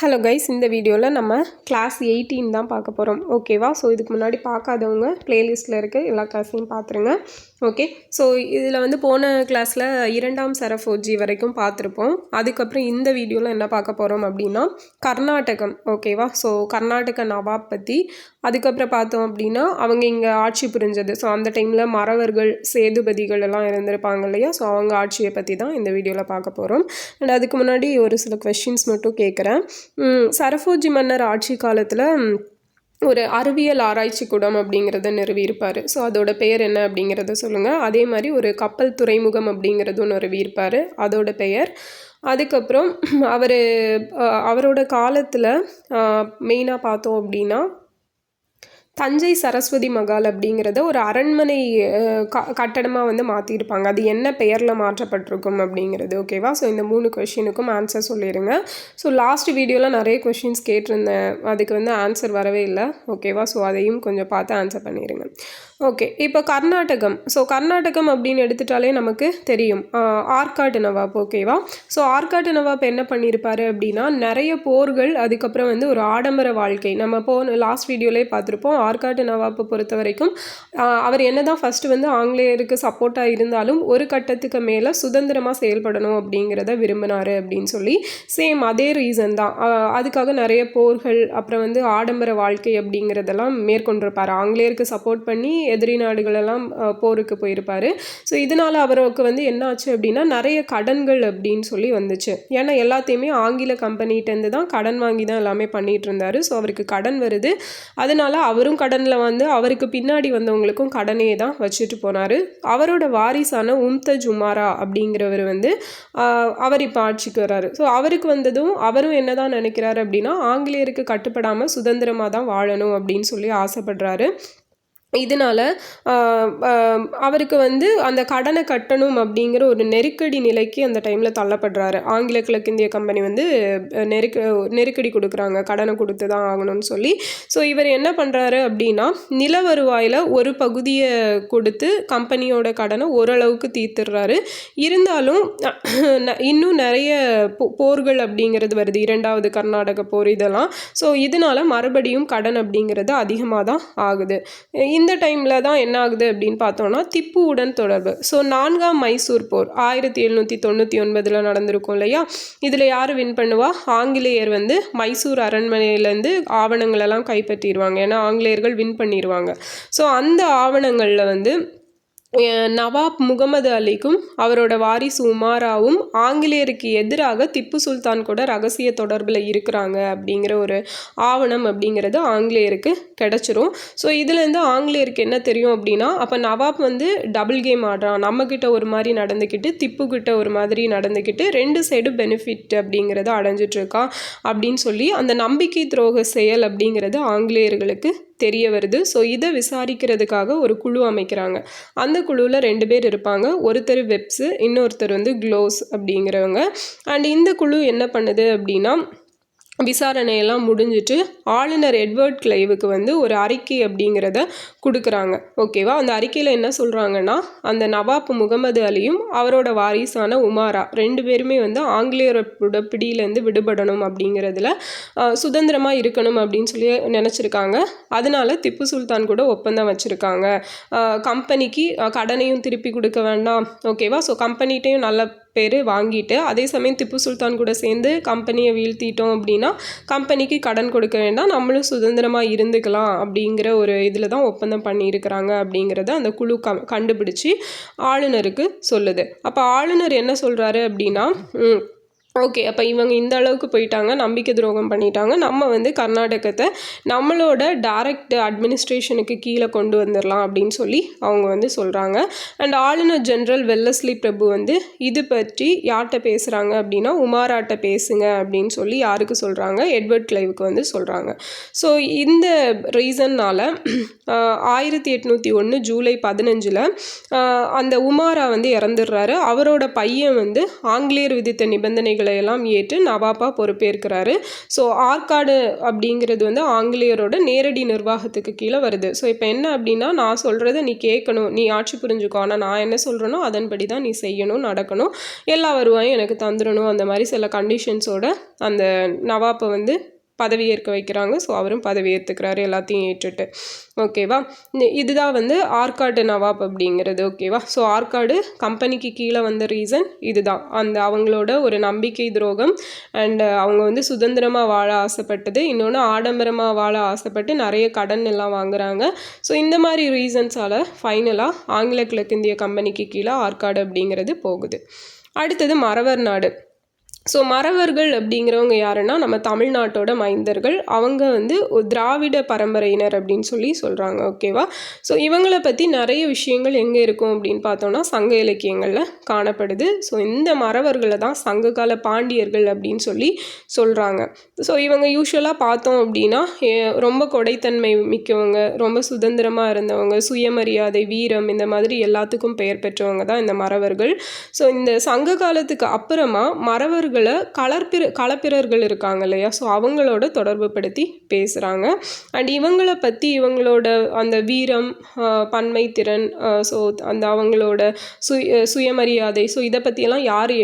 Hello guys இந்த வீடியோவில் நம்ம கிளாஸ் எயிட்டீன் தான் பார்க்க போகிறோம் ஓகேவா ஸோ இதுக்கு முன்னாடி பார்க்காதவங்க ப்ளேலிஸ்ட்டில் இருக்க எல்லா கிளாஸையும் பார்த்துருங்க. ஓகே ஸோ இதில் வந்து போன கிளாஸில் இரண்டாம் சரஃபோஜி வரைக்கும் பார்த்துருப்போம். அதுக்கப்புறம் இந்த வீடியோவில் என்ன பார்க்க போகிறோம் அப்படின்னா கர்நாடகம். ஓகேவா ஸோ கர்நாடக நவாப் பற்றி அதுக்கப்புறம் பார்த்தோம் அப்படின்னா அவங்க இங்கே ஆட்சி புரிஞ்சது. ஸோ அந்த டைமில் மறவர்கள் சேதுபதிகள் எல்லாம் இருந்திருப்பாங்க இல்லையா? ஸோ அவங்க ஆட்சியை பற்றி தான் இந்த வீடியோவில் பார்க்க போகிறோம் அண்ட் அதுக்கு முன்னாடி ஒரு சில கொஷின்ஸ் மட்டும் கேட்குறேன் சரஃபோஜி மன்னர் ஆட்சி காலத்தில் ஒரு அறிவியல் ஆராய்ச்சி கூடம் அப்படிங்கிறத நிறுவியிருப்பார். ஸோ அதோட பெயர் என்ன அப்படிங்கிறத சொல்லுங்கள் அதே மாதிரி ஒரு கப்பல் துறைமுகம் அப்படிங்கிறதும் நிறுவியிருப்பார். அதோட பெயர். அதுக்கப்புறம் அவர் அவரோட காலத்தில் மெயினாக பார்த்தோம் அப்படின்னா தஞ்சை சரஸ்வதி மகால் அப்படிங்கிறத ஒரு அரண்மனை க கட்டடமாக வந்து மாற்றிருப்பாங்க அது என்ன பெயரில் மாற்றப்பட்டிருக்கும் அப்படிங்கிறது ஓகேவா ஸோ இந்த மூணு கொஷினுக்கும் ஆன்சர் சொல்லிடுங்க ஸோ லாஸ்ட் வீடியோவில் நிறைய கொஷின்ஸ் கேட்டிருந்தேன். அதுக்கு வந்து ஆன்சர் வரவே இல்லை ஓகேவா ஸோ அதையும் கொஞ்சம் பார்த்து ஆன்சர் பண்ணிடுங்க ஓகே. இப்போ கர்நாடகம். ஸோ கர்நாடகம் அப்படின்னு எடுத்துட்டாலே நமக்கு தெரியும். ஆர்காட்டு நவாப் ஓகேவா ஸோ ஆர்காட்டு நவாப் என்ன பண்ணியிருப்பாரு அப்படின்னா நிறைய போர்கள் அதுக்கப்புறம் வந்து ஒரு ஆடம்பர வாழ்க்கை. நம்ம போன லாஸ்ட் வீடியோலே பார்த்துருப்போம். ஆர்காட்டு நவாப்பை பொறுத்த வரைக்கும் அவர் என்ன தான் ஃபஸ்ட்டு வந்து ஆங்கிலேயருக்கு சப்போர்ட்டாக இருந்தாலும் ஒரு கட்டத்துக்கு மேலே சுதந்திரமாக செயல்படணும் அப்படிங்கிறத விரும்பினார் அப்படின்னு சொல்லி சேம் அதே ரீசன் தான். அதுக்காக நிறைய போர்கள் அப்புறம் வந்து ஆடம்பர வாழ்க்கை அப்படிங்கிறதெல்லாம் மேற்கொண்டிருப்பார். ஆங்கிலேயருக்கு சப்போர்ட் பண்ணி எதிரி நாடுகளெல்லாம் போருக்கு போயிருப்பார். ஸோ இதனால் அவருக்கு வந்து என்னாச்சு அப்படின்னா நிறைய கடன்கள் அப்படின்னு சொல்லி வந்துச்சு. ஏன்னா எல்லாத்தையுமே ஆங்கில கம்பெனிகிட்டேருந்து தான் கடன் வாங்கி தான் எல்லாமே பண்ணிகிட்டு இருந்தார் ஸோ அவருக்கு கடன் வருது. அதனால் அவரும் கடனில் வந்து அவருக்கு பின்னாடி வந்தவங்களுக்கும் கடனே தான் வச்சுட்டு போனார். அவரோட வாரிசான உம்தஜ் உமாரா அப்படிங்கிறவர் வந்து அவர் இப்போ ஆட்சிக்கு வர்றாரு ஸோ அவருக்கு வந்ததும் அவரும் என்ன தான் நினைக்கிறாரு அப்படின்னா ஆங்கிலேயருக்கு கட்டுப்படாமல் சுதந்திரமாக தான் வாழணும் அப்படின்னு சொல்லி ஆசைப்படுறாரு. இதனால் அவருக்கு வந்து அந்த கடனை கட்டணும் அப்படிங்கிற ஒரு நெருக்கடி நிலைக்கு அந்த டைமில் தள்ளப்படுறாரு. ஆங்கில கிழக்கிந்திய கம்பெனி வந்து நெருக்க நெருக்கடி கொடுக்குறாங்க. கடனை கொடுத்து தான் ஆகணும்னு சொல்லி. ஸோ இவர் என்ன பண்ணுறாரு அப்படின்னா நில வருவாயில் ஒரு பகுதியை கொடுத்து கம்பெனியோட கடனை ஓரளவுக்கு தீர்த்துடுறாரு. இருந்தாலும் இன்னும் நிறைய போர்கள் அப்படிங்கிறது வருது. இரண்டாவது கர்நாடக போர் இதெல்லாம். ஸோ இதனால் மறுபடியும் கடன் அப்படிங்கிறது அதிகமாக தான் ஆகுது. இந்த டைமில் தான் என்ன ஆகுது அப்படின்னு பார்த்தோன்னா திப்புவுடன் தொடர்பு. ஸோ நான்காம் மைசூர் போர் ஆயிரத்தி எழுநூற்றி தொண்ணூற்றி ஒன்பதில் நடந்திருக்கும் இல்லையா? இதில் யார் வின் பண்ணுவா? ஆங்கிலேயர் வந்து மைசூர் அரண்மனையிலேருந்து ஆவணங்களெல்லாம் கைப்பற்றிடுவாங்க. ஏன்னா ஆங்கிலேயர்கள் வின் பண்ணிடுவாங்க ஸோ அந்த ஆவணங்களில் வந்து நவாப் முகமது அலிக்கும் அவரோட வாரிசு உமாராவும் ஆங்கிலேயருக்கு எதிராக திப்பு சுல்தான் கூட ரகசிய தொடர்பில் இருக்கிறாங்க அப்படிங்கிற ஒரு ஆவணம் அப்படிங்கிறது ஆங்கிலேயருக்கு கிடச்சிரும். ஸோ இதுலேருந்து ஆங்கிலேயருக்கு என்ன தெரியும் அப்படின்னா அப்போ நவாப் வந்து டபுள் கேம் ஆடுறான். நம்மக்கிட்ட ஒரு மாதிரி நடந்துக்கிட்டு திப்பு கிட்ட ஒரு மாதிரி நடந்துக்கிட்டு ரெண்டு சைடு பெனிஃபிட் அப்படிங்கிறத அடைஞ்சிட்ருக்கான் அப்படின்னு சொல்லி அந்த நம்பிக்கை துரோக செயல் அப்படிங்கிறது ஆங்கிலேயர்களுக்கு தெரிய வருது. ஸோ இதை விசாரிக்கிறதுக்காக ஒரு குழு அமைக்கிறாங்க. அந்த குழுவில் ரெண்டு பேர் இருப்பாங்க. ஒருத்தர் வெப்ஸு இன்னொருத்தர் வந்து க்ளோஸ் அப்படிங்கிறவங்க. அண்ட் இந்த குழு என்ன பண்ணுது அப்படின்னா விசாரணையெல்லாம் முடிஞ்சிட்டு ஆளுநர் எட்வர்ட் கிளைவுக்கு வந்து ஒரு அறிக்கை அப்படிங்கிறத கொடுக்குறாங்க. ஓகேவா? அந்த அறிக்கையில் என்ன சொல்கிறாங்கன்னா அந்த நவாப் முகமது அலியும் அவரோட வாரிசான உமாரா ரெண்டு பேருமே வந்து ஆங்கிலேயரோட பிடியிலேருந்து விடுபடணும் அப்படிங்கிறதுல சுதந்திரமாக இருக்கணும் அப்படின்னு சொல்லி நினச்சிருக்காங்க. அதனால திப்பு சுல்தான் கூட ஒப்பந்தம் வச்சுருக்காங்க. கம்பெனிக்கு கடனையும் திருப்பி கொடுக்க வேண்டாம். ஓகேவா? ஸோ கம்பெனிகிட்டையும் நல்ல பேர் வாங்கிட்டு அதே சமயம் திப்பு சுல்தான் கூட சேர்ந்து கம்பெனியை வீழ்த்திட்டோம் அப்படின்னா கம்பெனிக்கு கடன் கொடுக்க வேண்டாம் நம்மளும் சுதந்திரமாக இருந்துக்கலாம் அப்படிங்கிற ஒரு இதில் தான் ஒப்பந்தம் பண்ணியிருக்கிறாங்க அப்படிங்கிறத அந்த குழு கம் கண்டுபிடிச்சி ஆளுநருக்கு சொல்லுது. அப்போ ஆளுநர் என்ன சொல்கிறாரு அப்படின்னா ஓகே அப்போ இவங்க இந்த அளவுக்கு போயிட்டாங்க நம்பிக்கை துரோகம் பண்ணிட்டாங்க. நம்ம வந்து கர்நாடகத்தை நம்மளோட டைரக்ட் அட்மினிஸ்ட்ரேஷனுக்கு கீழே கொண்டு வந்துடலாம் அப்படின்னு சொல்லி அவங்க வந்து சொல்கிறாங்க அண்ட் ஆளுநர் ஜென்ரல் வெல்லஸ்லி பிரபு வந்து இது பற்றி யார்கிட்ட பேசுகிறாங்க அப்படின்னா உமாராட்ட பேசுங்க அப்படின்னு சொல்லி யாருக்கு சொல்கிறாங்க எட்வர்ட் கிளைவுக்கு வந்து சொல்கிறாங்க ஸோ இந்த ரீசன்னால் ஆயிரத்தி எட்நூற்றி ஒன்று ஜூலை பதினஞ்சில் அந்த உமாரா வந்து இறந்துடுறாரு. அவரோட பையன் வந்து ஆங்கிலேயர் விதித்த நிபந்தனைகள் பொறுப்புகளையெல்லாம் ஏற்று நவாப்பா பொறுப்பேற்கிறாரு. ஸோ ஆற்காடு அப்படிங்கிறது வந்து ஆங்கிலேயரோட நேரடி நிர்வாகத்துக்கு கீழே வருது. ஸோ இப்போ என்ன அப்படின்னா நான் சொல்கிறத நீ கேட்கணும் நீ ஆட்சி புரிஞ்சுக்கோ. ஆனால் நான் என்ன சொல்கிறேனோ அதன்படி தான் நீ செய்யணும் நடக்கணும். எல்லா வருவாயும் எனக்கு தந்துடணும். அந்த மாதிரி சில கண்டிஷன்ஸோட அந்த நவாப்பை வந்து பதவி ஏற்க வைக்கிறாங்க. ஸோ அவரும் பதவி ஏற்றுக்கிறாரு எல்லாத்தையும் ஏற்றுட்டு. ஓகேவா இந்த- இதுதான் வந்து ஆற்காடு நவாப் அப்படிங்கிறது. ஓகேவா ஸோ ஆற்காடு கம்பெனிக்கு கீழே வந்த ரீசன் இதுதான். அந்த அவங்களோட ஒரு நம்பிக்கை துரோகம். அண்டு அவங்க வந்து சுதந்திரமாக வாழ ஆசைப்பட்டது. இன்னொன்று ஆடம்பரமாக வாழ ஆசைப்பட்டு நிறைய கடன் எல்லாம் வாங்குறாங்க. ஸோ இந்த மாதிரி ரீசன்ஸால் ஃபைனலாக ஆங்கில கிழக்கிந்திய கம்பெனிக்கு கீழே ஆற்காடு அப்படிங்கிறது போகுது. அடுத்தது மறவர் நாடு. ஸோ மறவர்கள் அப்படிங்கிறவங்க யாருன்னா நம்ம தமிழ்நாட்டோட மைந்தர்கள். அவங்க வந்து திராவிட பரம்பரையினர் அப்படின்னு சொல்லி சொல்கிறாங்க ஓகேவா ஸோ இவங்களை பற்றி நிறைய விஷயங்கள் எங்கே இருக்கும் அப்படின்னு பார்த்தோம்னா சங்க இலக்கியங்களில் காணப்படுது. ஸோ இந்த மறவர்களை தான் சங்ககால பாண்டியர்கள் அப்படின்னு சொல்லி சொல்கிறாங்க ஸோ இவங்க யூஸ்வலாக பார்த்தோம் அப்படின்னா ரொம்ப கொடைத்தன்மை மிக்கவங்க ரொம்ப சுதந்திரமாக இருந்தவங்க சுயமரியாதை வீரம் இந்த மாதிரி எல்லாத்துக்கும் பெயர் பெற்றவங்க தான் இந்த மறவர்கள். ஸோ இந்த சங்க காலத்துக்கு அப்புறமா மறவர்கள் கலப்பிற கலப்பிரர்கள் இருக்காங்க இல்லையா? ஸோ அவங்களோட தொடர்பு படுத்தி பேசுகிறாங்க அண்ட் இவங்களை பற்றி இவங்களோட அந்த வீரம் பன்மை திறன் ஸோ அந்த அவங்களோட சுய சுயமரியாதை ஸோ இதை பற்றியெல்லாம் யார்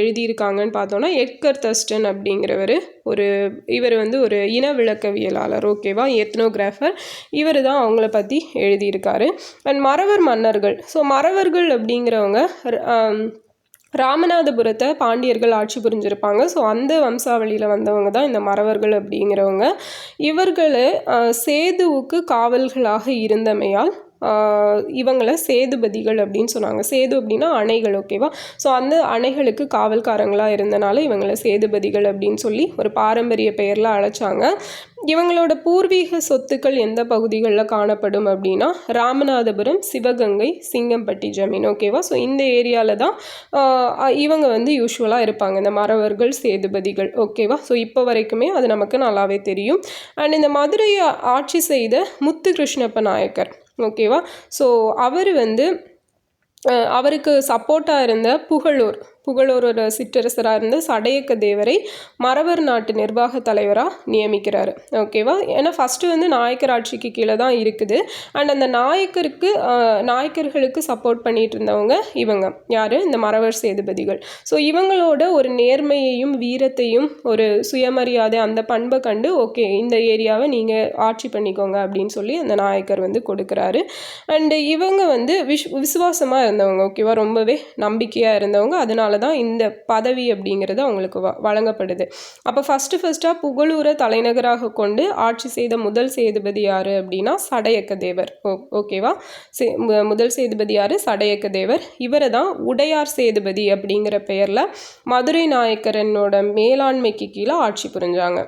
எழுதியிருக்காங்கன்னு பார்த்தோன்னா எட்கர் தஸ்டன் அப்படிங்கிறவர் ஒரு இவர் வந்து ஒரு இன விளக்கவியலாளர் ஓகேவா எத்னோகிராஃபர் இவர் தான் அவங்கள பற்றி எழுதியிருக்காரு. அண்ட் மறவர் மன்னர்கள். ஸோ மறவர்கள் அப்படிங்கிறவங்க ராமநாதபுரத்தை பாண்டியர்கள் ஆட்சி புரிஞ்சிருப்பாங்க. ஸோ அந்த வம்சாவளியில் வந்தவங்க தான் இந்த மறவர்கள் அப்படிங்கிறவங்க. இவர்கள் சேதுவுக்கு காவல்களாக இருந்தமையால் இவங்களை சேதுபதிகள் அப்படின்னு சொன்னாங்க. சேது அப்படின்னா அணைகள் ஓகேவா ஸோ அந்த அணைகளுக்கு காவல்காரங்களாக இருந்தனால இவங்களை சேதுபதிகள் அப்படின்னு சொல்லி ஒரு பாரம்பரிய பெயரில் அழைச்சாங்க. இவங்களோட பூர்வீக சொத்துக்கள் எந்த பகுதிகளில் காணப்படும் அப்படின்னா ராமநாதபுரம் சிவகங்கை சிங்கம்பட்டி ஜமீன் ஓகேவா ஸோ இந்த ஏரியாவில் தான் இவங்க வந்து யூஸ்வலாக இருப்பாங்க. இந்த மறவர்கள் சேதுபதிகள் ஓகேவா ஸோ இப்போ வரைக்குமே அது நமக்கு நல்லாவே தெரியும். அண்ட் இந்த மதுரையை ஆட்சி செய்த முத்து கிருஷ்ணப்ப நாயக்கர் ஓகேவா? ஸோ அவர் வந்து அவருக்கு சப்போர்ட்டாக இருந்த புகழூர் புகழோரோட சிற்றரசராக இருந்த சடையக்க தேவரை மறவர் நாட்டு நிர்வாக தலைவராக நியமிக்கிறார். ஓகேவா ஏன்னா ஃபஸ்ட்டு வந்து நாயக்கர் ஆட்சிக்கு கீழே தான் இருக்குது. அண்ட் அந்த நாயக்கருக்கு நாயக்கர்களுக்கு சப்போர்ட் பண்ணிட்டு இருந்தவங்க இவங்க. யார்? இந்த மறவர் சேதுபதிகள். ஸோ இவங்களோட ஒரு நேர்மையையும் வீரத்தையும் ஒரு சுயமரியாதை அந்த பண்பை கண்டு ஓகே இந்த ஏரியாவை நீங்கள் ஆட்சி பண்ணிக்கோங்க அப்படின்னு சொல்லி அந்த நாயக்கர் வந்து கொடுக்குறாரு. அண்டு இவங்க வந்து விஷ் விசுவாசமாக இருந்தவங்க. ஓகேவா ரொம்பவே நம்பிக்கையாக இருந்தவங்க. அதனால தான் இந்த பதவி அப்படிங்கிறது அவங்களுக்கு வ வழங்கப்படுது. அப்போ ஃபஸ்ட்டு ஃபஸ்ட்டாக புகழூரை தலைநகராக கொண்டு ஆட்சி செய்த முதல் சேதுபதி யார் அப்படின்னா சடையக்க தேவர் ஓ ஓகேவா சே மு- முதல் சேதுபதி யார்? சடையக்க தேவர் இவரை தான் உடையார் சேதுபதி அப்படிங்கிற பெயரில் மதுரை நாயக்கரனோட மேலாண்மைக்கு கீழே ஆட்சி புரிஞ்சாங்க.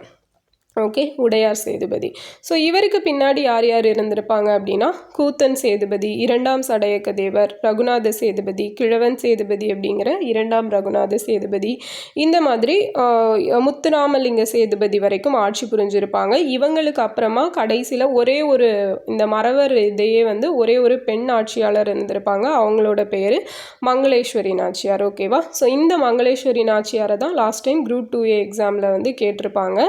ஓகே உடையார் சேதுபதி. ஸோ இவருக்கு பின்னாடி யார் யார் இருந்திருப்பாங்க அப்படின்னா கூத்தன் சேதுபதி இரண்டாம் சடையக்க தேவர் ரகுநாத சேதுபதி கிழவன் சேதுபதி அப்படிங்கிற இரண்டாம் ரகுநாத சேதுபதி. இந்த மாதிரி முத்துராமலிங்க சேதுபதி வரைக்கும் ஆட்சி புரிஞ்சிருப்பாங்க. இவங்களுக்கு அப்புறமா கடைசியில் ஒரே ஒரு இந்த மறவர் இதையே வந்து ஒரே ஒரு பெண் ஆட்சியாளர் இருந்திருப்பாங்க. அவங்களோட பேர் மங்களேஸ்வரி நாச்சியார் ஓகேவா ஸோ இந்த மங்களேஸ்வரி நாச்சியாரை தான் last time group two A எக்ஸாமில் வந்து கேட்டிருப்பாங்க.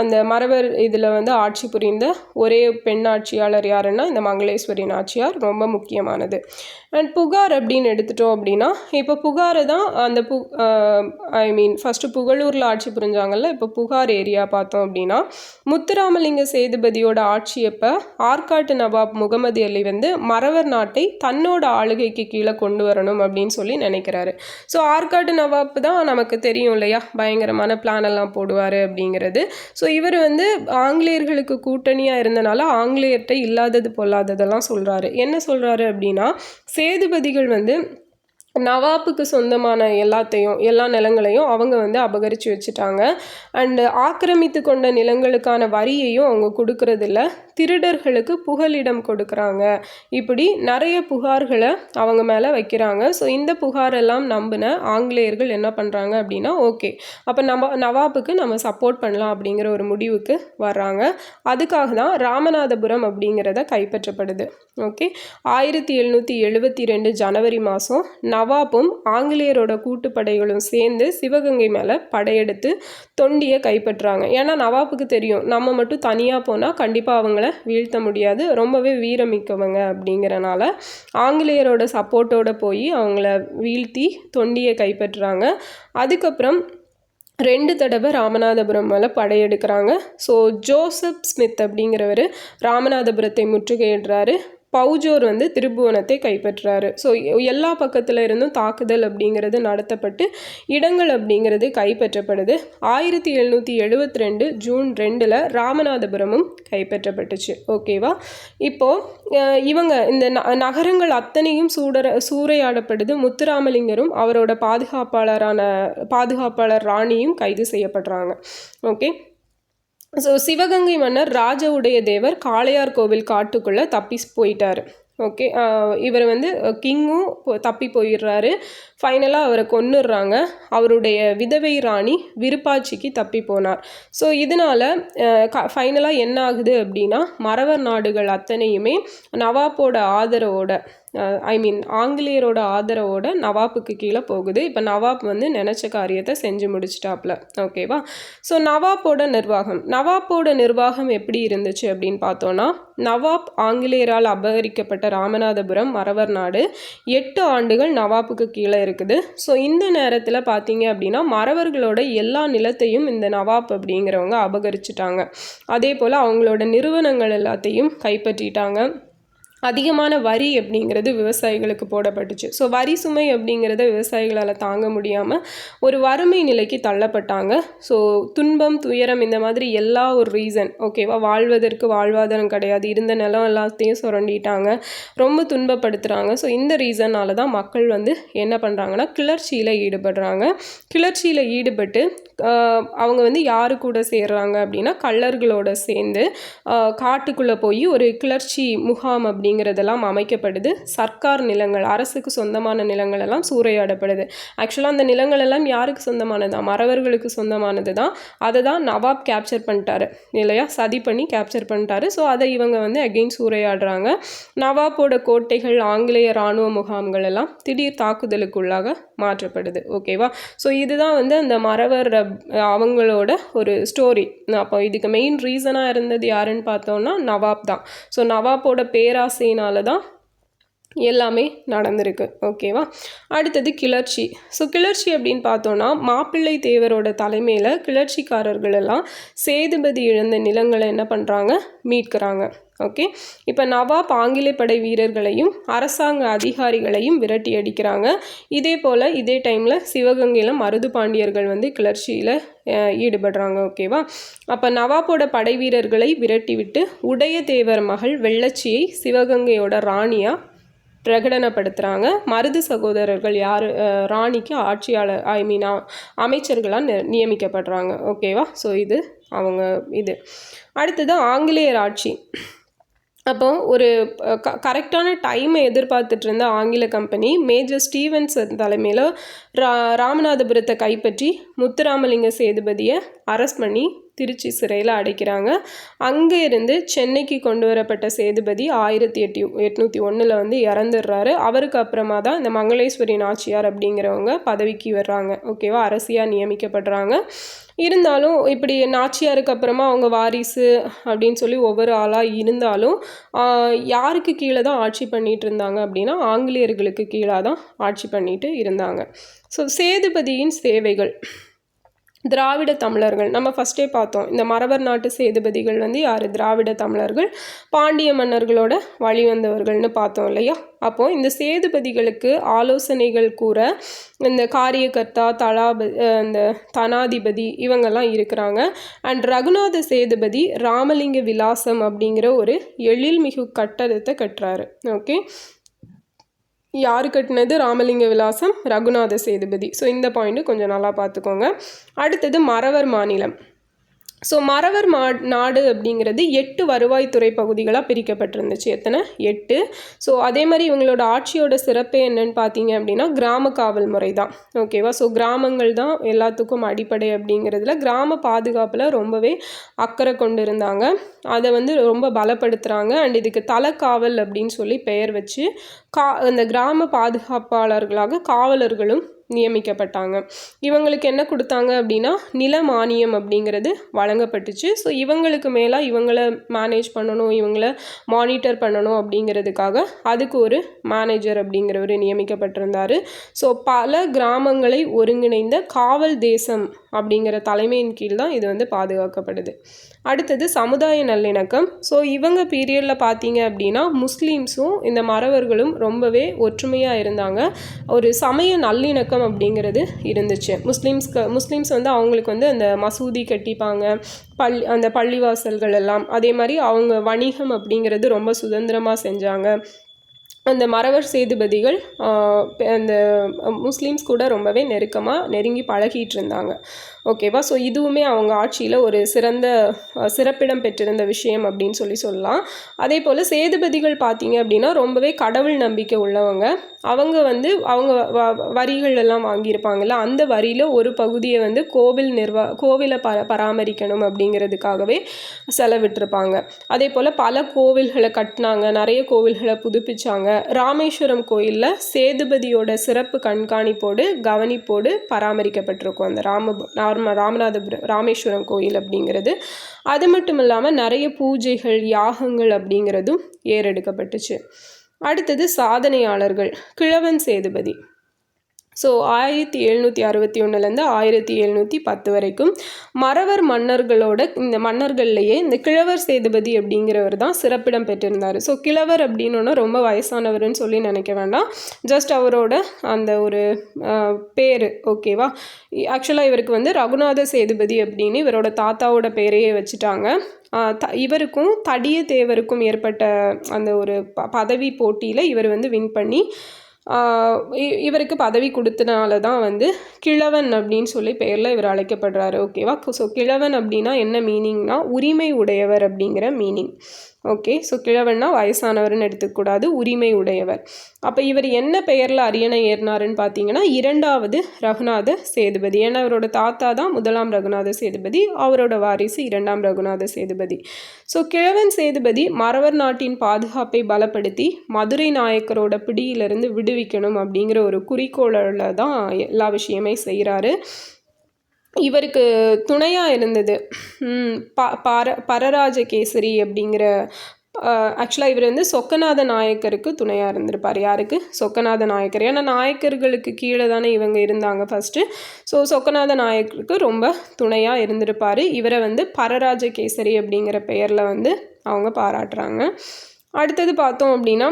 அந்த மறவர் இதில் வந்து ஆட்சி புரிந்த ஒரே பெண் ஆட்சியாளர் யாருன்னா இந்த மங்களேஸ்வரி நாச்சியார் ரொம்ப முக்கியமானது. அண்ட் புகார் அப்படின்னு எடுத்துட்டோம் அப்படின்னா இப்போ புகாரை தான் அந்த பு ஐ மீன் ஃபஸ்ட்டு புகழூரில் ஆட்சி புரிஞ்சாங்கல்ல இப்போ புகார் ஏரியா பார்த்தோம் அப்படின்னா முத்துராமலிங்க சேதுபதியோட ஆட்சியப்போ ஆற்காட்டு நவாப் முகமது அலி வந்து மறவர் நாட்டை தன்னோட ஆளுகைக்கு கீழே கொண்டு வரணும் அப்படின்னு சொல்லி நினைக்கிறாரு. ஸோ ஆற்காட்டு நவாப் தான் நமக்கு தெரியும் இல்லையா? பயங்கரமான பிளான் எல்லாம் போடுவார் அப்படிங்கிறது. ஸோ இவர் வந்து ஆங்கிலேயர்களுக்கு கூட்டணியாக இருந்தனால ஆங்கிலேயர்கிட்ட இல்லாதது பொல்லாததெல்லாம் சொல்கிறாரு என்ன சொல்கிறாரு அப்படின்னா சேதுபதிகள் வந்து நவாப்புக்கு சொந்தமான எல்லாத்தையும் எல்லா நிலங்களையும் அவங்க வந்து அபகரித்து வச்சுட்டாங்க. அண்டு ஆக்கிரமித்து கொண்ட நிலங்களுக்கான வரியையும் அவங்க கொடுக்கறதில்ல. திருடர்களுக்கு புகலிடம் கொடுக்குறாங்க. இப்படி நிறைய புகார்களை அவங்க மேலே வைக்கிறாங்க. ஸோ இந்த புகாரெல்லாம் நம்பின ஆங்கிலேயர்கள் என்ன பண்ணுறாங்க அப்படின்னா ஓகே அப்போ நம்ம நவாபுக்கு நம்ம சப்போர்ட் பண்ணலாம் அப்படிங்கிற ஒரு முடிவுக்கு வர்றாங்க. அதுக்காக தான் ராமநாதபுரம் அப்படிங்கிறத கைப்பற்றப்படுது. ஓகே ஆயிரத்தி எழுநூற்றி எழுபத்தி ரெண்டு ஜனவரி மாதம் நவாப்பும் ஆங்கிலேயரோட கூட்டுப்படைகளும் சேர்ந்து சிவகங்கை மேலே படையெடுத்து தொண்டியை கைப்பற்றுறாங்க ஏன்னா நவாப்புக்கு தெரியும் நம்ம மட்டும் தனியாக போனால் கண்டிப்பாக அவங்கள வீழ்த்த முடியாது. ரொம்பவே வீரமிக்கவங்க அப்படிங்கிறனால ஆங்கிலேயரோட சப்போர்ட்டோட போய் அவங்கள வீழ்த்தி தொண்டியை கைப்பற்றுறாங்க. அதுக்கப்புறம் ரெண்டு தடவை ராமநாதபுரம் மேலே படையெடுக்கிறாங்க ஸோ ஜோசப் ஸ்மித் அப்படிங்கிறவர் ராமநாதபுரத்தை முற்றுகையிடுறாரு. பௌஜோர் வந்து திருபுவனத்தை கைப்பற்றாரு. ஸோ எல்லா பக்கத்தில் இருந்தும் தாக்குதல் அப்படிங்கிறது நடத்தப்பட்டு இடங்கள் அப்படிங்கிறது கைப்பற்றப்படுது. ஆயிரத்தி எழுநூற்றி எழுபத்தி ரெண்டு ஜூன் ரெண்டில் ராமநாதபுரமும் கைப்பற்றப்பட்டுச்சு. ஓகேவா இப்போது இவங்க இந்த நகரங்கள் அத்தனையும் சூடர சூறையாடப்படுது. முத்துராமலிங்கரும் அவரோட பாதுகாப்பாளரான பாதுகாப்பாளர் ராணியும் கைது செய்யப்படுறாங்க. ஓகே ஸோ சிவகங்கை மன்னர் ராஜ உடைய தேவர் காளையார் கோவில் காட்டுக்குள்ளே தப்பி போயிட்டார். ஓகே இவர் வந்து கிங்கும் தப்பி போயிடுறாரு. ஃபைனலாக அவரை கொன்னுடுறாங்க. அவருடைய விதவை ராணி விருப்பாட்சிக்கு தப்பி போனார். ஸோ இதனால் க ஃபைனலாக என்ன ஆகுது அப்படின்னா மறவர் நாடுகள் அத்தனையுமே நவாப்போட ஆதரவோட ஐ மீன் ஆங்கிலேயரோட ஆதரவோட நவாப்புக்கு கீழே போகுது. இப்போ நவாப் வந்து நினச்ச காரியத்தை செஞ்சு முடிச்சிட்டாப்ல. ஓகேவா ஸோ நவாப்போட நிர்வாகம். நவாப்போட நிர்வாகம் எப்படி இருந்துச்சு அப்படின்னு பார்த்தோன்னா நவாப் ஆங்கிலேயரால் அபகரிக்கப்பட்ட ராமநாதபுரம் மறவர் நாடு எட்டு ஆண்டுகள் நவாப்புக்கு கீழே இருக்குது. ஸோ இந்த நேரத்தில் பார்த்தீங்க அப்படின்னா மறவர்களோட எல்லா நிலத்தையும் இந்த நவாப் அப்படிங்கிறவங்க அபகரிச்சிட்டாங்க. அதே போல் அவங்களோட நிறுவனங்கள் எல்லாத்தையும் கைப்பற்றிட்டாங்க. அதிகமான வரி அப்படிங்கிறது விவசாயிகளுக்கு போடப்பட்டுச்சு. ஸோ வரி சுமை அப்படிங்கிறத விவசாயிகளால் தாங்க முடியாமல் ஒரு வறுமை நிலைக்கு தள்ளப்பட்டாங்க. ஸோ துன்பம் துயரம் இந்த மாதிரி எல்லா ஒரு ரீசன் ஓகேவா வாழ்வதற்கு வாழ்வாதாரம் கிடையாது. இருந்த நிலம் எல்லாத்தையும் சுரண்டிட்டாங்க. ரொம்ப துன்பப்படுத்துகிறாங்க ஸோ இந்த ரீசனால் தான் மக்கள் வந்து என்ன பண்ணுறாங்கன்னா கிளர்ச்சியில் ஈடுபடுறாங்க. கிளர்ச்சியில் ஈடுபட்டு அவங்க வந்து யாரு கூட சேர்றாங்க அப்படின்னா கள்ளர்களோட சேர்ந்து காட்டுக்குள்ளே போய் ஒரு கிளர்ச்சி முகாம் அப்படிங்கிறதெல்லாம் அமைக்கப்படுது. சர்க்கார் நிலங்கள் அரசுக்கு சொந்தமான நிலங்கள் எல்லாம் சூறையாடப்படுது. ஆக்சுவலாக அந்த நிலங்கள் எல்லாம் யாருக்கு சொந்தமானதுதான் மறவர்களுக்கு சொந்தமானது தான். அதை தான் நவாப் கேப்சர் பண்ணிட்டாரு இல்லையா? சதி பண்ணி கேப்சர் பண்ணிட்டாரு. ஸோ அதை இவங்க வந்து அகெயின் சூறையாடுறாங்க. நவாப்போட கோட்டைகள் ஆங்கிலேய இராணுவ முகாம்கள் எல்லாம் திடீர் தாக்குதலுக்குள்ளாக மாற்றப்படுது. ஓகேவா ஸோ இதுதான் வந்து அந்த மறவர் அவங்களோட ஒரு ஸ்டோரி அப்போ இதுக்கு மெயின் ரீசனாக இருந்தது யாருன்னு பார்த்தோன்னா நவாப் தான். ஸோ நவாப்போட பேராசையினால தான் எல்லாமே நடந்திருக்கு. ஓகேவா அடுத்தது கிளர்ச்சி. ஸோ கிளர்ச்சி அப்படின்னு பார்த்தோன்னா மாப்பிள்ளை தேவரோட தலைமையில் கிளர்ச்சிக்காரர்கள் எல்லாம் சேதுபதி இழந்த நிலங்களை என்ன பண்ணுறாங்க மீட்கிறாங்க. ஓகே இப்போ நவாப் ஆங்கில படை வீரர்களையும் அரசாங்க அதிகாரிகளையும் விரட்டி அடிக்கிறாங்க. இதே போல் இதே டைமில் சிவகங்கையில் மருது பாண்டியர்கள் வந்து கிளர்ச்சியில் ஈடுபடுறாங்க ஓகேவா அப்போ நவாப்போட படை வீரர்களை விரட்டி விட்டு உடைய தேவர் மகள் வெள்ளச்சியை சிவகங்கையோட ராணியாக பிரகடனப்படுத்துகிறாங்க மருது சகோதரர்கள் யார் ராணிக்கு ஆட்சியாளர் ஐ மீன் அமைச்சர்களாக நியமிக்கப்படுறாங்க ஓகேவா ஸோ இது அவங்க இது. அடுத்தது ஆங்கிலேயர் ஆட்சி. அப்போ ஒரு க கரெக்டான டைமை எதிர்பார்த்துட்டு இருந்த ஆங்கில கம்பெனி மேஜர் ஸ்டீவன்ஸ் தலைமையில் ரா ராமநாதபுரத்தை கைப்பற்றி முத்துராமலிங்க சேதுபதியை அரெஸ்ட் பண்ணி திருச்சி சிறையில் அடைக்கிறாங்க. அங்கே இருந்து சென்னைக்கு கொண்டு வரப்பட்ட சேதுபதி ஆயிரத்தி எட்டு எட்நூற்றி ஒன்றில் வந்து இறந்துடுறாரு. அவருக்கு அப்புறமா தான் இந்த மங்களேஸ்வரி நாச்சியார் அப்படிங்கிறவங்க பதவிக்கு வர்றாங்க. ஓகேவா அரசியாக நியமிக்கப்படுறாங்க. இருந்தாலும் இப்படி நாச்சியாருக்கு அப்புறமா அவங்க வாரிசு அப்படின்னு சொல்லி ஒவ்வொரு ஆளாக இருந்தாலும் யாருக்கு கீழே தான் ஆட்சி பண்ணிகிட்டு இருந்தாங்க அப்படின்னா ஆங்கிலேயர்களுக்கு கீழே தான் ஆட்சி பண்ணிட்டு இருந்தாங்க. ஸோ சேதுபதியின் சேவைகள். திராவிட தமிழர்கள். நம்ம ஃபஸ்ட்டே பார்த்தோம். இந்த மரபர் நாட்டு சேதுபதிகள் வந்து யார்? திராவிட தமிழர்கள். பாண்டிய மன்னர்களோட வழி வந்தவர்கள்னு பார்த்தோம் இல்லையா? அப்போது இந்த சேதுபதிகளுக்கு ஆலோசனைகள் கூற இந்த காரியகர்த்தா தலாப இந்த தனாதிபதி இவங்கெல்லாம் இருக்கிறாங்க. அண்ட் ரகுநாத சேதுபதி ராமலிங்க விலாசம் அப்படிங்கிற ஒரு எழில்மிகு கட்டடத்தை கட்டுறாரு. ஓகே யார் கட்டினது ராமலிங்க விலாசம் ரகுநாத சேதுபதி. ஸோ இந்த பாயிண்ட்டு கொஞ்சம் நல்லா பார்த்துக்கோங்க. அடுத்தது மறவர் மாநிலம். ஸோ மறவர் மா நாடு அப்படிங்கிறது எட்டு வருவாய்த்துறை பகுதிகளாக பிரிக்கப்பட்டிருந்துச்சு எத்தனை? எட்டு. ஸோ அதே மாதிரி இவங்களோட ஆட்சியோட சிறப்பு என்னன்னு பார்த்தீங்க அப்படின்னா கிராம காவல் முறை தான். ஓகேவா ஸோ கிராமங்கள் தான் எல்லாத்துக்கும் அடிப்படை அப்படிங்கிறதுல கிராம பாதுகாப்பில் ரொம்பவே அக்கறை கொண்டு இருந்தாங்க அதை வந்து ரொம்ப பலப்படுத்துகிறாங்க அண்ட் இதுக்கு தலக்காவல் அப்படின்னு சொல்லி பெயர் வச்சு கா அந்த கிராம பாதுகாப்பாளர்களாக காவலர்களும் நியமிக்கப்பட்டாங்க. இவங்களுக்கு என்ன கொடுத்தாங்க அப்படின்னா நில மானியம் அப்படிங்கிறது வழங்கப்பட்டுச்சு. ஸோ இவங்களுக்கு மேலே இவங்கள மேனேஜ் பண்ணணும் இவங்களை மானிட்டர் பண்ணணும் அப்படிங்கிறதுக்காக அதுக்கு ஒரு மேனேஜர் அப்படிங்கிறவர் நியமிக்கப்பட்டிருந்தார். ஸோ பல கிராமங்களை ஒருங்கிணைந்த காவல் தேசம் அப்படிங்கிற தலைமையின் கீழ் தான் இது வந்து பாதுகாக்கப்படுது. அடுத்தது சமுதாய நல்லிணக்கம். ஸோ இவங்க பீரியடில் பார்த்தீங்க அப்படின்னா முஸ்லீம்ஸும் இந்த மறவர்களும் ரொம்பவே ஒற்றுமையாக இருந்தாங்க. ஒரு சமய நல்லிணக்கம் அப்படிங்கிறது இருந்துச்சு. முஸ்லீம்ஸ்க்கு முஸ்லீம்ஸ் வந்து அவங்களுக்கு வந்து அந்த மசூதி கட்டிப்பாங்க பள்ளி அந்த பள்ளிவாசல்கள் எல்லாம். அதே மாதிரி அவங்க வணிகம் அப்படிங்கிறது ரொம்ப சுதந்திரமாக செஞ்சாங்க. அந்த மறவர் சேதுபதிகள் அந்த முஸ்லீம்ஸ் கூட ரொம்பவே நெருக்கமாக நெருங்கி பழகிட்டு இருந்தாங்க. ஓகேவா ஸோ இதுவுமே அவங்க ஆட்சியில் ஒரு சிறந்த சிறப்பிடம் பெற்றிருந்த விஷயம் அப்படின்னு சொல்லி சொல்லலாம். அதே போல் சேதுபதிகள் பார்த்தீங்க அப்படின்னா ரொம்பவே கடவுள் நம்பிக்கை உள்ளவங்க. அவங்க வந்து அவங்க வ வரிகள் எல்லாம் வாங்கியிருப்பாங்கல்ல அந்த வரியில் ஒரு பகுதியை வந்து கோவில் நிர்வா கோவிலை ப பராமரிக்கணும் அப்படிங்கிறதுக்காகவே செலவிட்டிருப்பாங்க. அதே போல் பல கோவில்களை கட்டினாங்க நிறைய கோவில்களை புதுப்பிச்சாங்க. ராமேஸ்வரம் கோயிலில் சேதுபதியோட சிறப்பு கண்காணிப்போடு கவனிப்போடு பராமரிக்கப்பட்டிருக்கும் அந்த ராம ராம ராமநாதபுரம் ராமேஸ்வரம் கோயில் அப்படிங்கிறது. அது மட்டும் இல்லாமல் நிறைய பூஜைகள் யாகங்கள் அப்படிங்கிறதும் ஏறெடுக்கப்பட்டுச்சு. அடுத்தது சாதனையாளர்கள் கிழவன் சேதுபதி. ஸோ ஆயிரத்தி எழுநூற்றி அறுபத்தி ஒன்றுலேருந்து ஆயிரத்தி எழுநூற்றி பத்து வரைக்கும் மறவர் மன்னர்களோட இந்த மன்னர்கள்லையே இந்த கிழவர் சேதுபதி அப்படிங்கிறவர் தான் சிறப்பிடம் பெற்றிருந்தார். ஸோ கிழவர் அப்படின்னா ரொம்ப வயசானவர்னு சொல்லி நினைக்க வேண்டாம். ஜஸ்ட் அவரோட அந்த ஒரு பேர் ஓகேவா ஆக்சுவலாக இவருக்கு வந்து ரகுநாத சேதுபதி அப்படின்னு இவரோட தாத்தாவோட பேரையே வச்சுட்டாங்க. த இவருக்கும் தடிய தேவருக்கும் ஏற்பட்ட அந்த ஒரு ப பதவி போட்டியில் இவர் வந்து வின் பண்ணி இவருக்கு பதவி கொடுத்தனால தான் வந்து கிழவன் அப்படின்னு சொல்லி பேரில் இவர் அழைக்கப்படுறாரு ஓகேவா ஸோ கிழவன் அப்படின்னா என்ன மீனிங்னா உரிமை உடையவர் அப்படிங்கிற மீனிங் ஓகே ஸோ கிழவன்னா வயசானவர்னு எடுத்துக்கூடாது உரிமை உடையவர் அப்போ இவர் என்ன பெயரில் அரியணை ஏறினாருன்னு பார்த்தீங்கன்னா இரண்டாவது ரகுநாத சேதுபதி. ஏன்னா அவரோட தாத்தா தான் முதலாம் ரகுநாத சேதுபதி அவரோட வாரிசு இரண்டாம் ரகுநாத சேதுபதி. ஸோ கிழவன் சேதுபதி மறவர் நாட்டின் பாதுகாப்பை பலப்படுத்தி மதுரை நாயக்கரோட பிடியிலிருந்து விடுவிக்கணும் அப்படிங்கிற ஒரு குறிக்கோளில் தான் எல்லா விஷயமே செய்கிறாரு இவருக்கு துணையாக இருந்தது. ப பர பரராஜகேசரி அப்படிங்கிற ஆக்சுவலாக இவர் வந்து சொக்கநாத நாயக்கருக்கு துணையாக இருந்திருப்பார். யாருக்கு? சொக்கநாத நாயக்கர். ஏன்னா நாயக்கர்களுக்கு கீழே தானே இவங்க இருந்தாங்க ஃபஸ்ட்டு ஸோ சொக்கநாத நாயக்கருக்கு ரொம்ப துணையாக இருந்திருப்பார். இவரை வந்து பரராஜகேசரி அப்படிங்கிற பெயரில் வந்து அவங்க பாராட்டுறாங்க. அடுத்தது பார்த்தோம் அப்படின்னா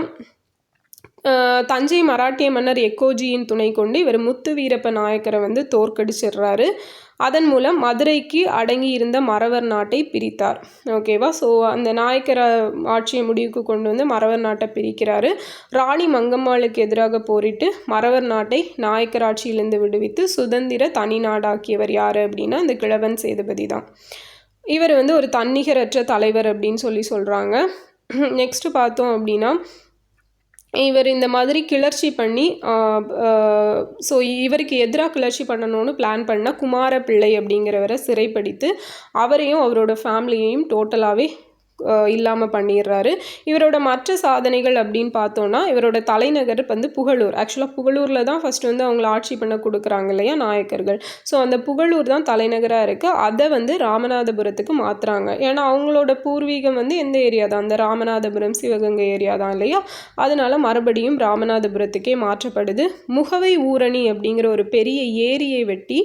தஞ்சை மராட்டிய மன்னர் எக்கோஜியின் துணை கொண்டு இவர் முத்து வீரப்ப நாயக்கரை வந்து தோற்கடிச்சிடுறாரு. அதன் மூலம் மதுரைக்கு அடங்கி இருந்த மறவர் நாட்டை பிரித்தார். ஓகேவா ஸோ அந்த நாயக்கர ஆட்சியை முடிவுக்கு கொண்டு வந்து மறவர் நாட்டை பிரிக்கிறாரு. ராணி மங்கம்மாளுக்கு எதிராக போரிட்டு மறவர் நாட்டை நாயக்கர் ஆட்சியிலிருந்து விடுவித்து சுதந்திர தனி நாடாக்கியவர் யார் அப்படின்னா இந்த கிழவன் சேதுபதி தான். இவர் வந்து ஒரு தன்னிகரற்ற தலைவர் அப்படின்னு சொல்லி சொல்கிறாங்க நெக்ஸ்ட்டு பார்த்தோம் அப்படின்னா இவர் இந்த மாதிரி கிளர்ச்சி பண்ணி ஸோ இவருக்கு எதிராக கிளர்ச்சி பண்ணணும்னு பிளான் பண்ண குமார பிள்ளை அப்படிங்கிறவரை சிறைப்படித்து அவரையும் அவரோட ஃபேமிலியையும் டோட்டலாகவே இல்லாமல் பண்ணிடுறாரு இவரோட மற்ற சாதனைகள் அப்படின்னு பார்த்தோன்னா இவரோட தலைநகர் வந்து புகழூர். ஆக்சுவலாக புகழூரில் தான் ஃபஸ்ட் வந்து அவங்கள ஆட்சி பண்ண கொடுக்குறாங்க இல்லையா நாயக்கர்கள். ஸோ அந்த புகழூர் தான் தலைநகராக இருக்குது அதை வந்து ராமநாதபுரத்துக்கு மாற்றுறாங்க ஏன்னா அவங்களோட பூர்வீகம் வந்து எந்த ஏரியா தான்? அந்த ராமநாதபுரம் சிவகங்கை ஏரியா தான் இல்லையா? அதனால் மறுபடியும் ராமநாதபுரத்துக்கே மாற்றப்படுது. முகவை ஊரணி அப்படிங்கிற ஒரு பெரிய ஏரியை வெட்டி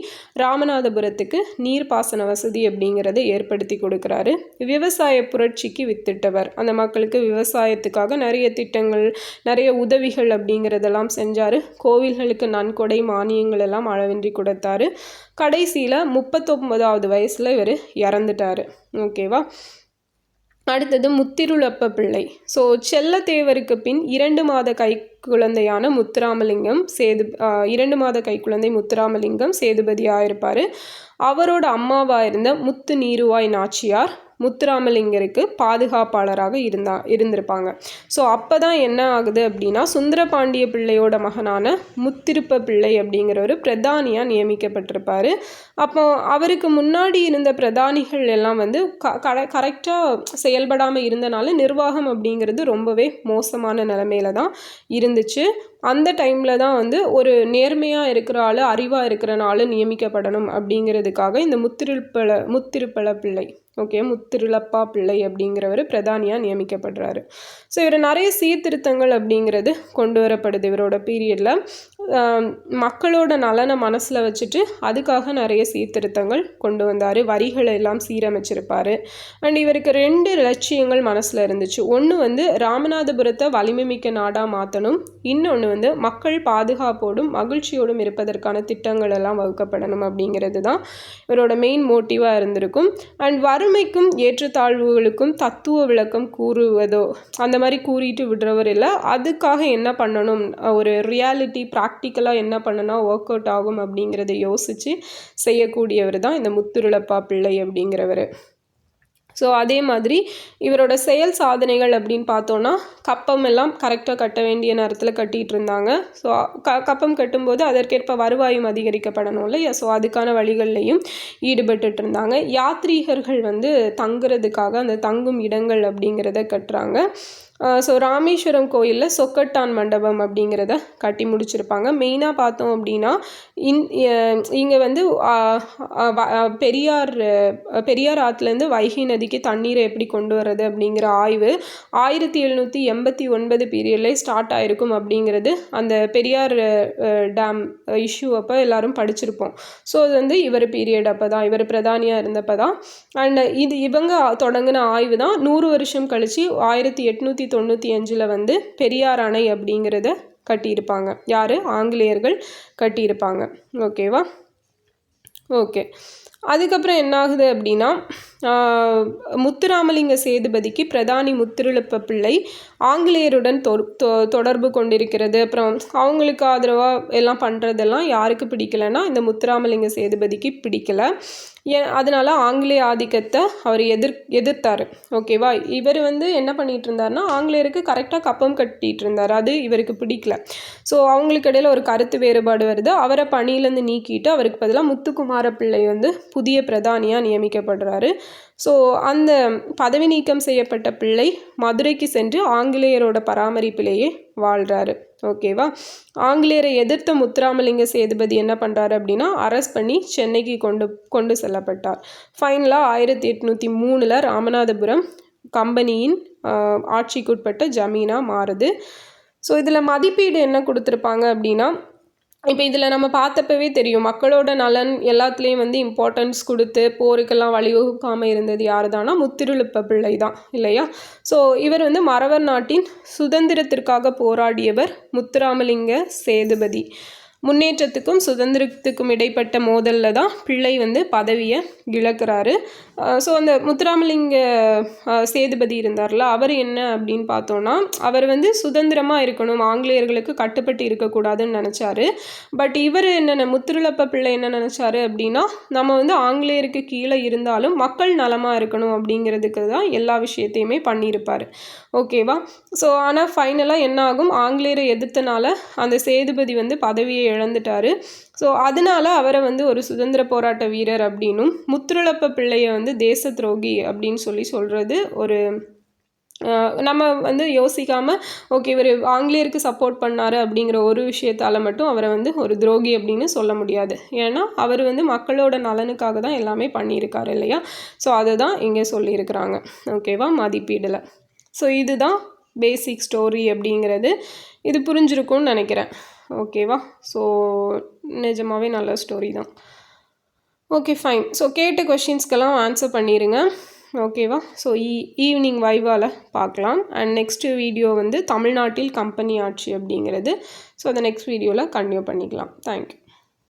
ராமநாதபுரத்துக்கு நீர்ப்பாசன வசதி அப்படிங்கிறத ஏற்படுத்தி கொடுக்குறாரு. விவசாய புரட்சி புரட்சிக்கு வித்திட்டவர். அந்த மக்களுக்கு விவசாயத்துக்காக நிறைய திட்டங்கள் நிறைய உதவிகள் அப்படிங்கிறதெல்லாம் செஞ்சார். கோவில்களுக்கு நன்கொடை மானியங்கள் எல்லாம் அளவின்றி கொடுத்தாரு. கடைசியில் முப்பத்தொம்பதாவது வயசில் இவர் இறந்துட்டார். ஓகேவா அடுத்தது முத்திருளப்ப பிள்ளை. ஸோ செல்லத்தேவருக்கு பின் இரண்டு மாத கை குழந்தையான முத்துராமலிங்கம் சேது இரண்டு மாத கை குழந்தை முத்துராமலிங்கம் சேதுபதியாக இருப்பார் அவரோட அம்மாவாக இருந்த முத்து நீருவாய் நாச்சியார் முத்துராமலிங்கருக்கு பாதுகாப்பாளராக இருந்தா இருந்திருப்பாங்க. ஸோ அப்போ தான் என்ன ஆகுது அப்படின்னா சுந்தரபாண்டிய பிள்ளையோட மகனான முத்திருப்ப பிள்ளை அப்படிங்கிறவர் பிரதானியாக நியமிக்கப்பட்டிருப்பார். அப்போ அவருக்கு முன்னாடி இருந்த பிரதானிகள் எல்லாம் வந்து க கரெக்டாக செயல்படாமல் இருந்தனால நிர்வாகம் அப்படிங்கிறது ரொம்பவே மோசமான நிலமையில தான் இருந்துச்சு. அந்த டைமில் தான் வந்து ஒரு நேர்மையாக இருக்கிற ஆள் அறிவாக இருக்கிற நாள் நியமிக்கப்படணும் அப்படிங்கிறதுக்காக இந்த முத்திருப்பள முத்திருப்பள பிள்ளை. ஓகே முத்திருளப்பா பிள்ளை அப்படிங்கிறவர் பிரதானியாக நியமிக்கப்படுறாரு. ஸோ இவர் நிறைய சீர்திருத்தங்கள் அப்படிங்கிறது கொண்டு வரப்படுது இவரோட பீரியடில் மக்களோட நலனை மனசில் வச்சுட்டு அதுக்காக நிறைய சீர்திருத்தங்கள் கொண்டு வந்தார். வரிகளை எல்லாம் சீரமைச்சிருப்பார். அண்ட் இவருக்கு ரெண்டு லட்சியங்கள் மனசில் இருந்துச்சு. ஒன்று வந்து ராமநாதபுரத்தை வலிமை மிக்க நாடாக மாற்றணும் இன்னொன்று வந்து மக்கள் பாதுகாப்போடும் மகிழ்ச்சியோடும் இருப்பதற்கான திட்டங்கள் எல்லாம் வகுக்கப்படணும் அப்படிங்கிறது தான் இவரோட மெயின் மோட்டிவாக இருந்திருக்கும். அண்ட் வறுமைக்கும் ஏற்றத்தாழ்வுகளுக்கும் தத்துவ விளக்கம் கூறுவதோ அந்த மாதிரி கூறிட்டு விடுறவர் இல்லை. அதுக்காக என்ன பண்ணணும்? ஒரு ரியாலிட்டி ப்ராக்டிக்கலாக என்ன பண்ணனா ஒர்க் அவுட் ஆகும் அப்படிங்கிறத யோசித்து செய்யக்கூடியவர் தான் இந்த முத்துருளப்பா பிள்ளை அப்படிங்கிறவர். ஸோ அதே மாதிரி இவரோட செயல் சாதனைகள் அப்படின்னு பார்த்தோன்னா கப்பம் எல்லாம் கரெக்டாக கட்ட வேண்டிய நேரத்தில் கட்டிகிட்டு இருந்தாங்க. ஸோ க கப்பம் கட்டும்போது அதற்கேற்ப வருவாயும் அதிகரிக்கப்படணும் இல்லையா? ஸோ அதுக்கான வழிகள்லையும் ஈடுபட்டுட்டு இருந்தாங்க. யாத்ரீகர்கள் வந்து தங்குறதுக்காக அந்த தங்கும் இடங்கள் அப்படிங்கிறத கட்டுறாங்க. ஸோ ராமேஸ்வரம் கோயிலில் சொக்கட்டான் மண்டபம் அப்படிங்கிறத கட்டி முடிச்சிருப்பாங்க. மெயினாக பார்த்தோம் அப்படின்னா இந் இங்கே வந்து பெரியார் பெரியார் ஆற்றுலேருந்து வைகை நதிக்கு தண்ணீரை எப்படி கொண்டு வர்றது அப்படிங்கிற ஆய்வு ஆயிரத்தி எழுநூற்றி எண்பத்தி ஒன்பது பீரியட்லேயே ஸ்டார்ட் ஆகிருக்கும் அப்படிங்கிறது அந்த பெரியார் டேம் இஷ்யூ அப்போ எல்லோரும் படிச்சிருப்போம். ஸோ அது வந்து இவர் பீரியட் அப்போ தான் இவர் பிரதானியாக இருந்தப்போ தான் அண்ட் இது இவங்க தொடங்கின ஆய்வு தான் நூறு வருஷம் கழித்து ஆயிரத்தி எட்நூற்றி தொண்ணூற்றி அஞ்சில் வந்து பெரியார் அணை அப்படிங்கிறத கட்டியிருப்பாங்க. யார்? ஆங்கிலேயர்கள் கட்டியிருப்பாங்க. ஓகேவா? ஓகே. அதுக்கப்புறம் என்ன ஆகுது அப்படின்னா முத்துராமலிங்க சேதுபதிக்கு பிரதானி முத்திருளப்ப பிள்ளை ஆங்கிலேயருடன் தொடர்பு கொண்டிருக்கிறது. அப்புறம் அவங்களுக்கு ஆதரவாக எல்லாம் பண்ணுறதெல்லாம் யாருக்கு பிடிக்கலைன்னா இந்த முத்துராமலிங்க சேதுபதிக்கு பிடிக்கல. ஏ அதனால் ஆங்கிலேய ஆதிக்கத்தை அவர் எதிர் எதிர்த்தார். ஓகேவா? இவர் வந்து என்ன பண்ணிகிட்டு இருந்தார்னா ஆங்கிலேயருக்கு கரெக்டாக கப்பம் கட்டிகிட்டு இருந்தார் அது இவருக்கு பிடிக்கல. ஸோ அவங்களுக்கு இடையில் ஒரு கருத்து வேறுபாடு வருது. அவரை பணியிலேருந்து நீக்கிட்டு அவருக்கு பதிலாக முத்துக்குமார பிள்ளை வந்து புதிய பிரதானியாக நியமிக்கப்படுறாரு. ஸோ அந்த பதவி நீக்கம் செய்யப்பட்ட பிள்ளை மதுரைக்கு சென்று ஆங்கிலேயரோட பராமரிப்பிலேயே வாழ்கிறாரு ஓகேவா ஆங்கிலேயரை எதிர்த்த முத்துராமலிங்க சேதுபதி என்ன பண்ணுறாரு அப்படின்னா அரெஸ்ட் பண்ணி சென்னைக்கு கொண்டு கொண்டு செல்லப்பட்டார். ஃபைனலாக ஆயிரத்தி எட்நூற்றி மூணில் ராமநாதபுரம் கம்பெனியின் ஆட்சிக்குட்பட்ட ஜமீனாக மாறுது. ஸோ இதில் மதிப்பீடு என்ன கொடுத்துருப்பாங்க அப்படின்னா இப்போ இதில் நம்ம பார்த்தப்பவே தெரியும். மக்களோட நலன் எல்லாத்துலேயும் வந்து இம்பார்ட்டன்ஸ் கொடுத்து போருக்கெல்லாம் வழிவகுக்காமல் இருந்தது யார் தானா முத்திருளுப்ப பிள்ளை தான் இல்லையா? ஸோ இவர் வந்து மறவர் நாட்டின் சுதந்திரத்திற்காக போராடியவர் முத்துராமலிங்க சேதுபதி. முன்னேற்றத்துக்கும் சுதந்திரத்துக்கும் இடைப்பட்ட மோதலில் தான் பிள்ளை வந்து பதவியை இழக்கிறாரு. ஸோ அந்த முத்துராமலிங்க சேதுபதி இருந்தார்ல அவர் என்ன அப்படின்னு பார்த்தோன்னா அவர் வந்து சுதந்திரமாக இருக்கணும் ஆங்கிலேயர்களுக்கு கட்டுப்பட்டு இருக்கக்கூடாதுன்னு நினச்சாரு. பட் இவர் என்னென்ன முத்துருளப்ப பிள்ளை என்ன நினச்சாரு அப்படின்னா நம்ம வந்து ஆங்கிலேயருக்கு கீழே இருந்தாலும் மக்கள் நலமாக இருக்கணும் அப்படிங்கிறதுக்கு தான் எல்லா விஷயத்தையுமே பண்ணியிருப்பார். ஓகேவா ஸோ ஆனால் ஃபைனலாக என்ன ஆகும்? ஆங்கிலேயரை எதிர்த்தனால அந்த சேதுபதி வந்து பதவியை இழந்துட்டார். ஸோ அதனால் அவரை வந்து ஒரு சுதந்திர போராட்ட வீரர் அப்படின்னும் முத்துருளப்ப பிள்ளையை வந்து தேச துரோகி அப்படின்னு சொல்லி சொல்கிறது ஒரு நம்ம வந்து யோசிக்காமல் ஓகே இவர் ஆங்கிலேயருக்கு சப்போர்ட் பண்ணார் அப்படிங்கிற ஒரு விஷயத்தால் மட்டும் அவரை வந்து ஒரு துரோகி அப்படின்னு சொல்ல முடியாது. ஏன்னா அவர் வந்து மக்களோட நலனுக்காக தான் எல்லாமே பண்ணியிருக்காரு இல்லையா? ஸோ அதை தான் இங்கே சொல்லியிருக்கிறாங்க. ஓகேவா மதிப்பீடில். ஸோ இதுதான் பேசிக் ஸ்டோரி அப்படிங்கிறது. இது புரிஞ்சிருக்கும்னு நினைக்கிறேன். ஓகேவா? ஸோ நிஜமாகவே நல்ல ஸ்டோரி தான். ஓகே ஃபைன் ஸோ கேட்ட கொஷின்ஸ்க்கெல்லாம் ஆன்சர் பண்ணிடுங்க ஓகேவா? ஸோ ஈ ஈவினிங் வைவால் பார்க்கலாம். அண்ட் நெக்ஸ்ட்டு வீடியோ வந்து தமிழ்நாட்டில் கம்பெனி ஆட்சி அப்படிங்கிறது. ஸோ அதை நெக்ஸ்ட் வீடியோவில் கண்டினியூ பண்ணிக்கலாம். தேங்க்யூ